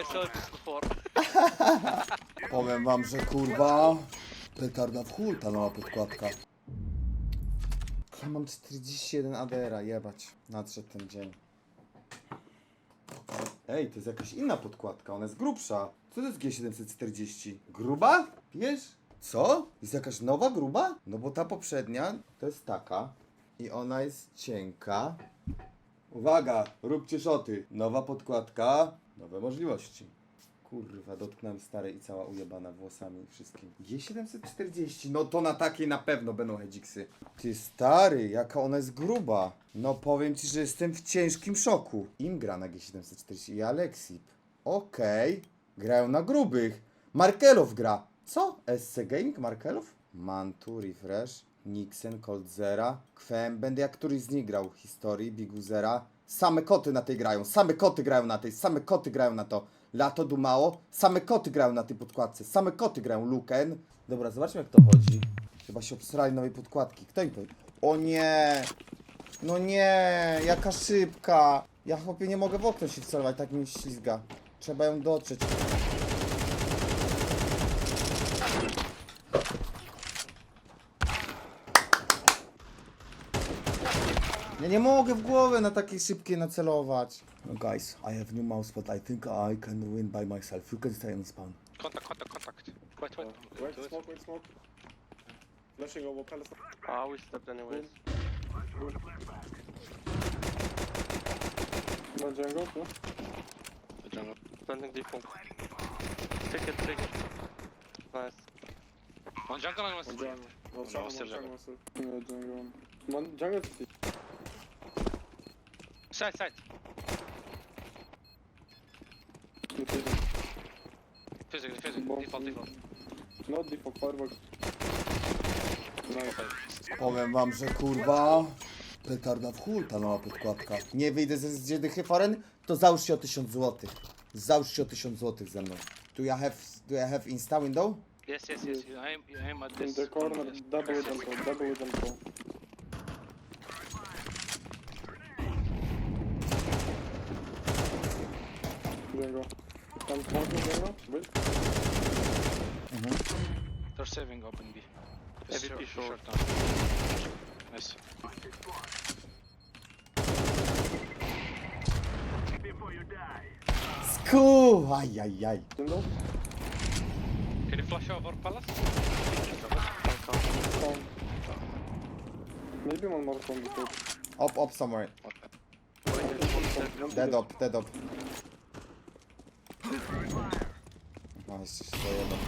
I saw this before. Powiem wam, że kurwa... Petarda w chuj ta nowa podkładka. Ja mam 41 ADR-a, jebać. Nadszedł ten dzień. Ej, to jest jakaś inna podkładka, ona jest grubsza. Co to jest G740? Gruba? Wiesz? Co? Jest jakaś nowa gruba? No bo ta poprzednia to jest taka i ona jest cienka. Uwaga, róbcie szoty. Nowa podkładka, nowe możliwości. Kurwa, dotknąłem starej i cała ujebana włosami wszystkim. G740, no to na takiej na pewno będą hedziksy. Ty stary, jaka ona jest gruba. No powiem ci, że jestem w ciężkim szoku. Im gra na G740 i Alexip. Okej, grają na grubych. Markelow gra. Co? SC Gaming Markelow? Mantu, Refresh, Nixon, Cold Zera, Kwem. Będę jak któryś z nich grał. Historii, Biguzera. Same koty na tej grają, same koty grają na tej, same koty grają na to. Lato dumało, same koty grają na tej podkładce, same koty grają Luken. Dobra, zobaczmy jak to chodzi. Chyba się obsrali nowej podkładki. Kto im powie? O nie! No nie, jaka szybka! Ja chłopie nie mogę w okno się wcelować, tak mi ślizga. Trzeba ją dotrzeć. Ja nie mogę w głowę na takie szybkie nacelować. No guys, I have new mouse, but I think I can win by myself. You can stay on spawn. Contact, contact, contact. Wait, wait. Wait, Do it. smoke, wait, smoke. Flashing over palace. Ah, we stepped anyways. No jungle, no? The jungle. Planting default. Take it, take it. Nice. One jungle and one On jungle. No, jungle, still one jungle. jungle, still. Side, side. City. Physically, physically. Bomb. Default, default. No default firework. Nice. Powiem wam, że kurwa... Petarda w chuj ta nowa podkładka. Nie wyjdę ze z dychy foren, to załóż się o 1000 zł. Załóż się o 1000 zł ze mną. Do you have, do you have insta window? Yes, yes, yes. I am, I am at In this. the corner, double go, double with Come smoking jungle. Wait. They're saving open B. AVP short. now. Nice. Sku! Ajajaj. Window. Can you flash over palace? Down. Maybe one more from the top. Op, op somewhere. Dead op, dead op. No, jeszcze się dojebał.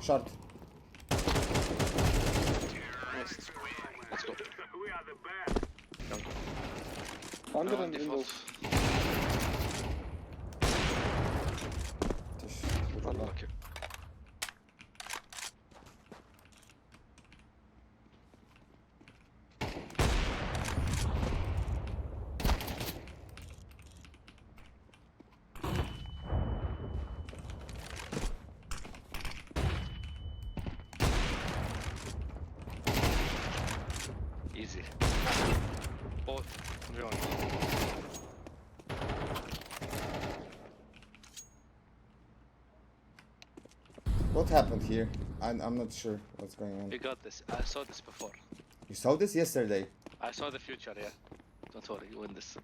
Short. Let's go. Under Uh, and window. default. What happened here? I'm, I'm not sure what's going on. You got this. I saw this before. You saw this yesterday? I saw the future, yeah. Don't worry, you win this.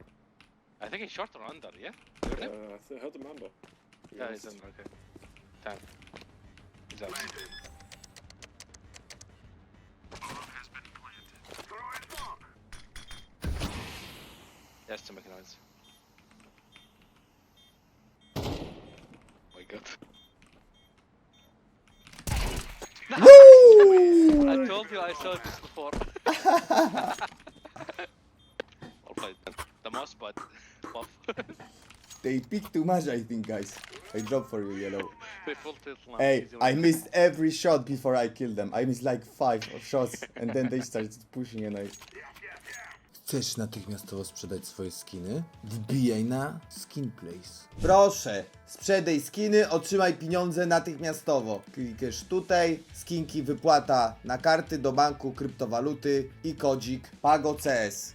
I think he's short or under, yeah? You heard him? Uh, I heard him under. yeah, he's under, okay. Time. He's out. Yes, to make noise. Woo! I told you I saw this before. Play the, mouse, but buff. They pick too much, I think, guys. I drop for you, yellow. we full tilt now. Hey, easy I one. missed every shot before I killed them. I missed like five shots, and then they started pushing and I... Chcesz natychmiastowo sprzedać swoje skiny? Wbijaj na Skinplace. Proszę, sprzedaj skiny, otrzymaj pieniądze natychmiastowo. Klikasz tutaj, skinki wypłata na karty do banku, kryptowaluty i kodzik PagoCS.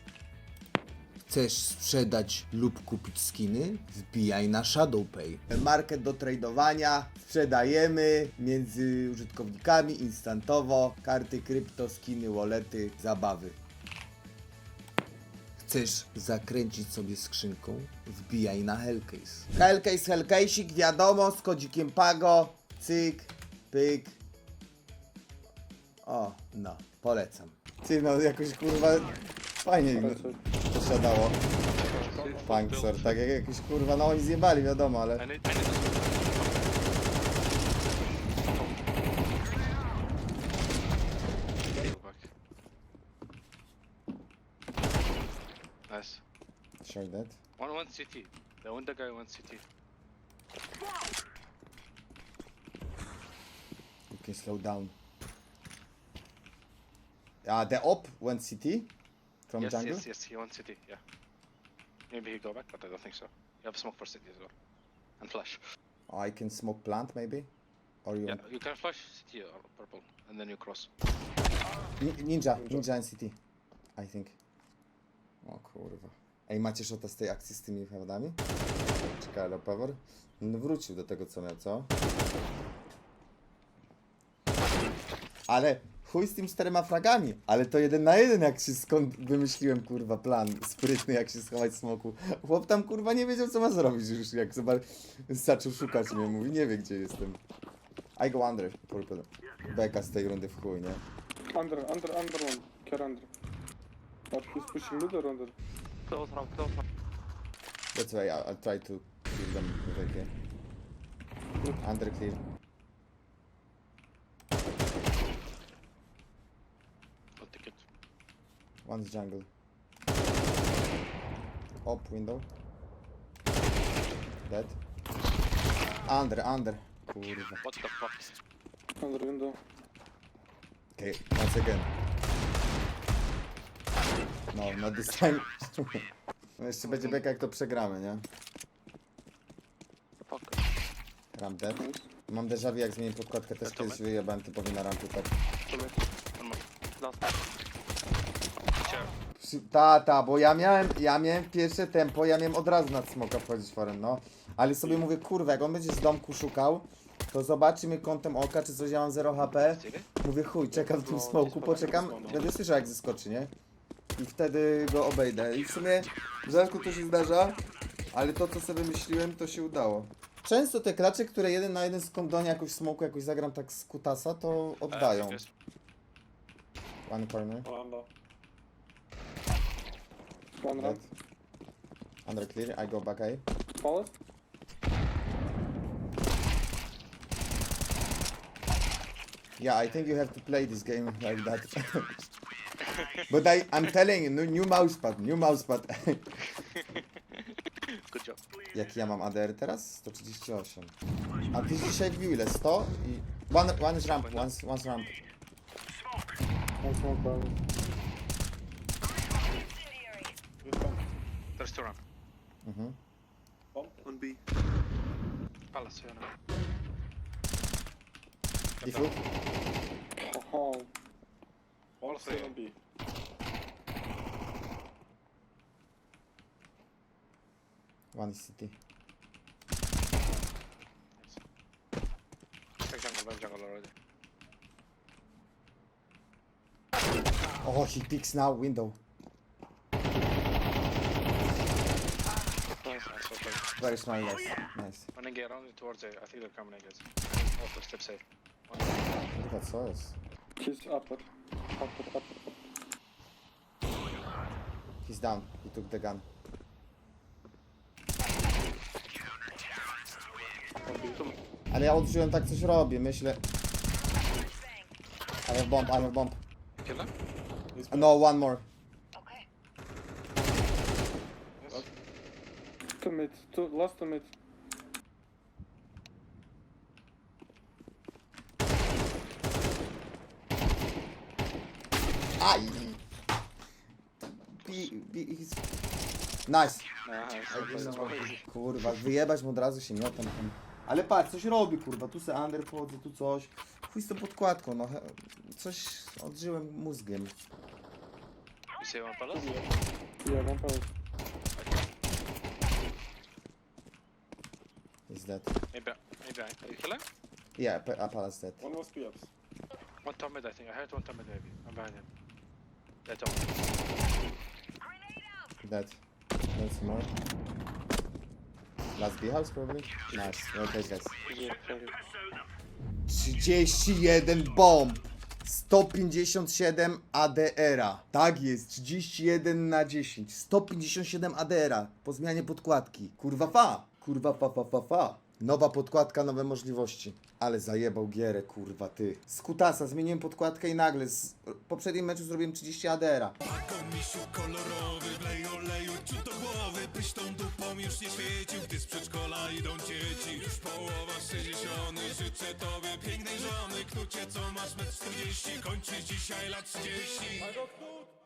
Chcesz sprzedać lub kupić skiny? Wbijaj na ShadowPay. Market do tradowania, sprzedajemy między użytkownikami instantowo, karty krypto, skiny, wallety, zabawy. Chcesz zakręcić sobie skrzynką? Wbijaj na Hellcase. Hellcase, Hellcase'ik, wiadomo, z kodzikiem Pago, cyk, pyk. O, no, polecam. Ty, no jakoś kurwa fajnie mi to siadało. Panksor, tak jak jakiś kurwa, no oni zjebali, wiadomo, ale... Sure that. One one CT. The window guy one CT. You can slow down. Uh, the op went CT from yes, jungle. yes, yes. He went CT. Yeah. Maybe he go back, but I don't think so. You have smoke for CT as well, and flash. I can smoke plant maybe, or you Yeah, you can flash CT or purple, and then you cross. Ni- ninja, ninja and CT, I think. O kurwa. Ej, macie szota z tej akcji z tymi hełdami? Czekaj, ale? No wrócił do tego co miał, co? Ale chuj z tym czterema fragami, ale to jeden na jeden jak się skąd wymyśliłem kurwa plan sprytny jak się schować smoku. Chłop tam kurwa nie wiedział co ma zrobić już jak zobac- zaczął szukać mnie, mówi nie wie gdzie jestem. I go under, purple. Beka z tej rundy w chuj, nie? Under, under, under one. Care under. But he's pushing under? Close round, close round. That's why I'll, I'll try to kill them if I can. Under clear. I'll take it. One's jungle. Up window. Dead. Under, under. Kurwa. What the fuck? Under window. Okay, once again. No, this time. No jeszcze będzie beka jak to przegramy, nie? Fuck. Ram dead. Nice. Mam déjà vu jak zmienię podkładkę, też kiedyś wyjebałem typowi na rampie tak. Last. Chair. Przy- Tata, bo ja miałem, ja miałem pierwsze tempo, ja miałem od razu nad smoka wchodzić forem, no. Ale sobie mówię, kurwa, jak on będzie z domku szukał, to zobaczymy kątem oka, czy coś ja mam 0 HP. Mówię, chuj, czekam w tym No, smoku, poczekam, będę słyszał jak zeskoczy, nie? I wtedy go obejdę. I w sumie rzadko to się zdarza, ale to, co sobie wymyśliłem, to się udało. Często te klacze, które jeden na jeden jakoś w smoku jakoś zagram tak z kutasa, to oddają. Yes. One corner. Under. One Dead. ramp. Under clear, I go back A. Palace. Yeah, I think you have to play this game like that. but I, I'm telling you, no, new mousepad, new mousepad. Good job. Jaki ja mam ADR teraz? 138. A ty dzisiaj wbił ile? 100? I... One, one is ramp, one, one is ramp. One smoke palace. There's two ramp. Mhm. On B. Palace, yeah. No. Default? Oh, All three. on B. One is city. Check jungle, one jungle already. Oh, he picks now window. Nice, nice, okay. Very small guys. Nice. When they get around towards it, I think they're coming, I guess. Off the steps A. Kurwa, co jest? He's upper. Upper, upper, upper. He's down. He took the gun. Ale ja odczułem tak coś robię, myślę... I have bomb, I have bomb. Kill them? No, one more. Two mid. Two, last two mid. Aj! Bi, bi, he's... Nice. Nice. Kurwa, wyjebać mu od razu się miotem tam. Ale patrz, coś robi, kurwa. Tu se under tu coś. Chuj z tą podkładką, no. Coś odżyłem mózgiem. Dzisiaj mam palas? Ja mam palas. He's dead. Maybe, maybe I. Are you killing? Yeah, but dead. One was two ups. One top mid, I think. I heard one top mid, maybe. I'm behind him. Dead top. Dead. That's. Last B house probably? Nice. Yeah, thank you. 31 bomb. 157 ADR-a. Tak jest, 31 na 10. 157 ADR-a po zmianie podkładki. Kurwa fa. Kurwa fa fa fa fa. Nowa podkładka, nowe możliwości. Ale zajebał gierę, kurwa ty. Z kutasa zmieniłem podkładkę i nagle z poprzednim meczu zrobiłem 30 ADR-a. Misiu kolorowy, wlej oleju ciut do głowy Byś tą dupą już nie świecił, gdy z przedszkola idą dzieci Już połowa sześćdziesiąty, życzę tobie pięknej żony Knucie co masz metr 40, kończysz dzisiaj lat 30 I got food!